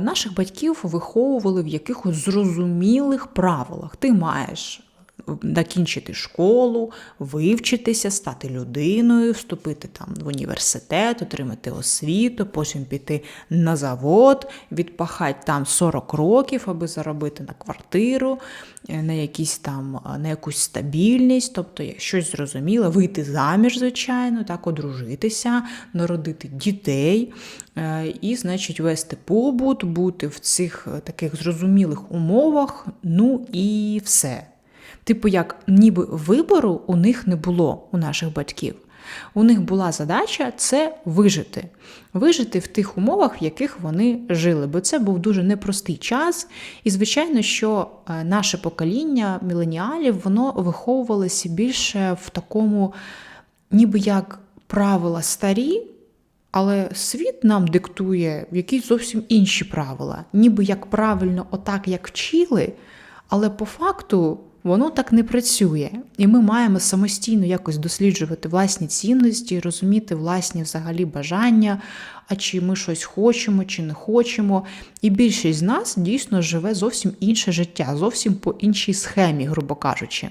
Наших батьків виховували в якихось зрозумілих правилах. Ти маєш закінчити школу, вивчитися, стати людиною, вступити там в університет, отримати освіту, потім піти на завод, відпахати там 40 років, аби заробити на квартиру, е, на якісь там е, на якусь стабільність, тобто щось зрозуміле, вийти заміж, звичайно, так, одружитися, народити дітей е, і, значить, вести побут, бути в цих таких зрозумілих умовах, ну і все. Типу, як ніби вибору у них не було у наших батьків. У них була задача це вижити, вижити в тих умовах, в яких вони жили. Бо це був дуже непростий час. І, звичайно, що е, наше покоління міленіалів воно виховувалося більше в такому, ніби як правила старі. Але світ нам диктує якісь зовсім інші правила, ніби як правильно, отак, як вчили, але по факту воно так не працює. І ми маємо самостійно якось досліджувати власні цінності, розуміти власні взагалі бажання, а чи ми щось хочемо, чи не хочемо. І більшість з нас дійсно живе зовсім інше життя, зовсім по іншій схемі, грубо кажучи.